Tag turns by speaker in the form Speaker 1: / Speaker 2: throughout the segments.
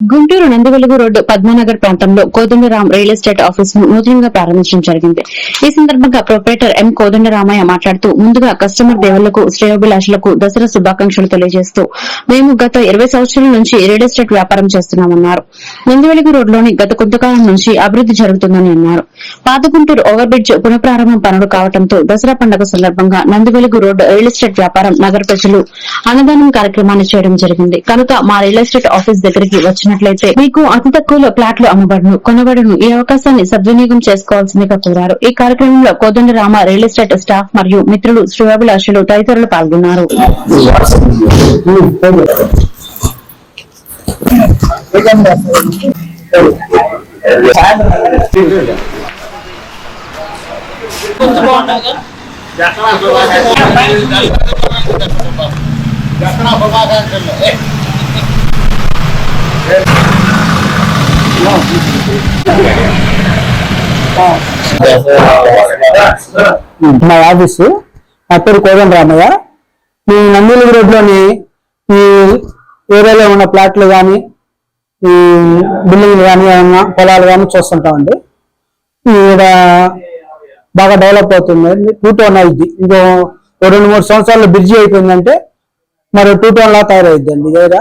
Speaker 1: Guntur Nandivelugu road Padmanagar ప్రాంతంలో Kodandaram real estate ఆఫీస్ను నూతనంగా ప్రారంభించడం జరిగింది. ఈ సందర్భంగా ప్రొపరేటర్ ఎం కోదండరామయ్య మాట్లాడుతూ ముందుగా కస్టమర్ దేవుళ్ళకు శ్రేయోభిలాషులకు దసరా శుభాకాంక్షలు తెలియజేస్తూ మేము గత ఇరవై సంవత్సరాల నుంచి రియల్ ఎస్టేట్ వ్యాపారం చేస్తున్నామన్నారు. నందివెలుగు రోడ్లోని గత కొంతకాలం నుంచి అభివృద్ది జరుగుతుందని అన్నారు. పాత గుంటూరు ఓవర్ బ్రిడ్జ్ పునఃప్రారంభం పనులు కావడంతో దసరా పండుగ సందర్భంగా నందివెలుగు రోడ్డు రియల్ ఎస్టేట్ వ్యాపారం నగర ప్రజలు అన్నదానం కార్యక్రమాన్ని చేయడం జరిగింది. కనుక మా రియల్ ఎస్టేట్ ఆఫీస్ దగ్గరికి వచ్చినట్లయితే మీకు అతి తక్కువలో ప్లాట్లు అమ్మబడును కొనబడును. ఈ అవకాశాన్ని సద్వినియోగం చేసుకోవాల్సిందిగా కోరారు. ఈ కార్యక్రమంలో కోదండరామ రియల్ ఎస్టేట్ స్టాఫ్ మరియు మిత్రులు శ్రీవాభిలాషులు తదితరులు పాల్గొన్నారు.
Speaker 2: మా ఆఫీసు. నా పేరు కోదం రామయ్య. ఈ నందిలిగి రోడ్లోని ఈ ఏరియాలో ఉన్న ప్లాట్లు కానీ ఈ బిల్డింగ్లు కానీ ఏమన్నా పొలాలు కానీ చూస్తుంటామండి. ఇక్కడ బాగా డెవలప్ అవుతుంది. టూ టౌన్ అయింది. ఇంకో రెండు మూడు సంవత్సరాలు బ్రిడ్జి అయిపోయిందంటే మరి టూ టౌన్ లా తయారైద్ది అండి దగ్గర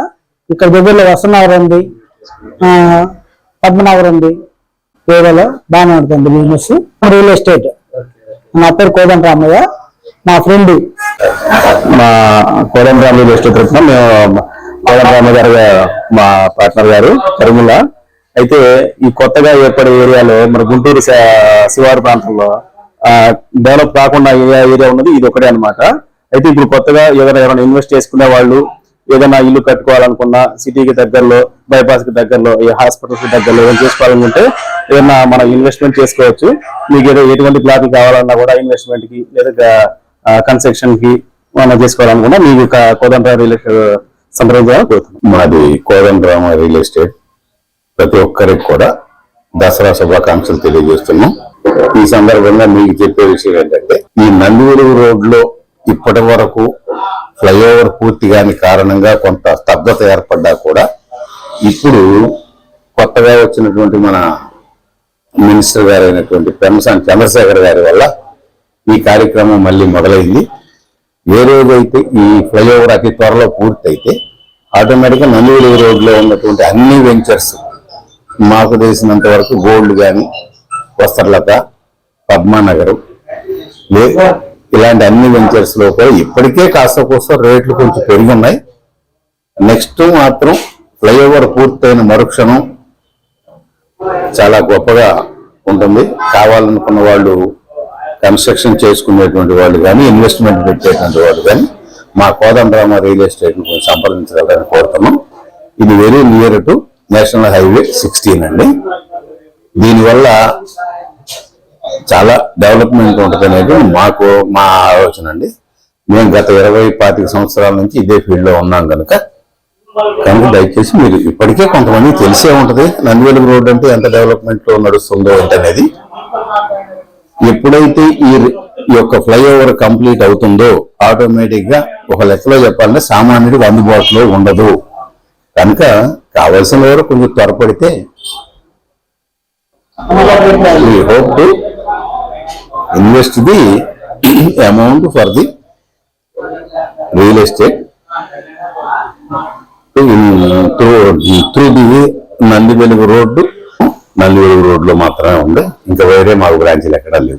Speaker 2: ఇక్కడ దగ్గరలో వసనగర్ ఉంది. ఆ, పద్మనగర్ ఉంది. ఏరియాలో బాగానే ఉంటుంది బిజినెస్. Real estate. నా పేరు కోదండ రామయ్య. మా ఫ్రెండ్.
Speaker 3: మా కోరం రియల్ ఎస్టేట్ తరఫున మేము కోరం రామయ్య గారు మా పార్ట్నర్ గారు కరిముల అయితే ఈ కొత్తగా ఏర్పడే ఏరియాలో మన గుంటూరు శివారు ప్రాంతంలో డెవలప్ కాకుండా ఏ ఏరియా ఉన్నది ఇది ఒకటే అన్నమాట. అయితే ఇప్పుడు కొత్తగా ఏదైనా ఎవరైనా ఇన్వెస్ట్ చేసుకునే వాళ్ళు ఏదైనా ఇల్లు కట్టుకోవాలనుకున్నా సిటీకి దగ్గరలో బైపాస్కి దగ్గరలో ఏ హాస్పిటల్స్ దగ్గరలో ఏదైనా చేసుకోవాలనుకుంటే ఏదైనా మనం ఇన్వెస్ట్మెంట్ చేసుకోవచ్చు. మీకు ఏదో ఎటువంటి ప్లాట్ కావాలన్నా కూడా ఇన్వెస్ట్మెంట్కి లేదా కన్స్ట్రక్షన్కి మనం చేసుకోవాలనుకున్నా మీకు కోదండ్రా రియల్ ఎస్టేట్ సంప్రదించాలని కోరుతున్నాం.
Speaker 4: మాది కోదండ్రామ రియల్ ఎస్టేట్. ప్రతి ఒక్కరికి కూడా దసరా శుభాకాంక్షలు తెలియజేస్తున్నాం. ఈ సందర్భంగా మీకు చెప్పే విషయం ఏంటంటే ఈ నందివెలుగు రోడ్లో ఇప్పటి వరకు ఫ్లైఓవర్ పూర్తి కాని కారణంగా కొంత స్తబ్దత ఏర్పడ్డా కూడా ఇప్పుడు కొత్తగా వచ్చినటువంటి మన మినిస్టర్ గారైనటువంటి అయినటువంటి చంద్రశేఖర్ గారి వల్ల ఈ కార్యక్రమం మళ్ళీ మొదలైంది. ఏ రోజైతే ఈ ఫ్లైఓవర్ అతి త్వరలో పూర్తయితే ఆటోమేటిక్గా గా రోడ్లో ఉన్నటువంటి అన్ని వెంచర్స్ మాకు తెలిసినంత వరకు గోల్డ్ కానీ వస్త్రలత పద్మానగరం లేదా ఇలాంటి అన్ని వెంచర్స్లో కూడా ఇప్పటికే కాస్త కోసం రేట్లు కొంచెం పెరిగి ఉన్నాయి నెక్స్ట్ మాత్రం ఫ్లైఓవర్ పూర్తయిన మరుక్షణం చాలా గొప్పగా ఉంటుంది. కావాలనుకున్న వాళ్ళు కన్స్ట్రక్షన్ చేసుకునేటువంటి వాళ్ళు కానీ ఇన్వెస్ట్మెంట్ పెట్టేటువంటి వాళ్ళు కానీ మా కోదండరామ రియల్ ఎస్టేట్ కొంచెం సంప్రదించగలని కోరుతున్నాం. ఇది very near to national highway sixteen అండి. దీనివల్ల చాలా డెవలప్మెంట్ ఉంటుంది అనేది మాకు మా ఆలోచన అండి. మేము గత ఇరవై పాతిక సంవత్సరాల నుంచి ఇదే ఫీల్డ్లో ఉన్నాం కనుక కనుక దయచేసి మీరు ఇప్పటికే కొంతమంది తెలిసే ఉంటుంది నందివెలుగు రోడ్ అంటే ఎంత డెవలప్మెంట్లో నడుస్తుందో ఏంటనేది. ఎప్పుడైతే ఈ ఈ యొక్క ఫ్లైఓవర్ కంప్లీట్ అవుతుందో ఆటోమేటిక్గా ఒక లెక్కలో చెప్పాలంటే సామాన్యుడికి అందుబాటులో ఉండదు. కనుక కావలసిన వారు కొంచెం త్వరపడితే hope invest the amount for the real estate through through the Nandi Velugu road నల్లి వెలుగు రోడ్లో మాత్రమే ఉంది ఇంకా వేరే మాకు బ్రాంచీలు ఎక్కడా లేవు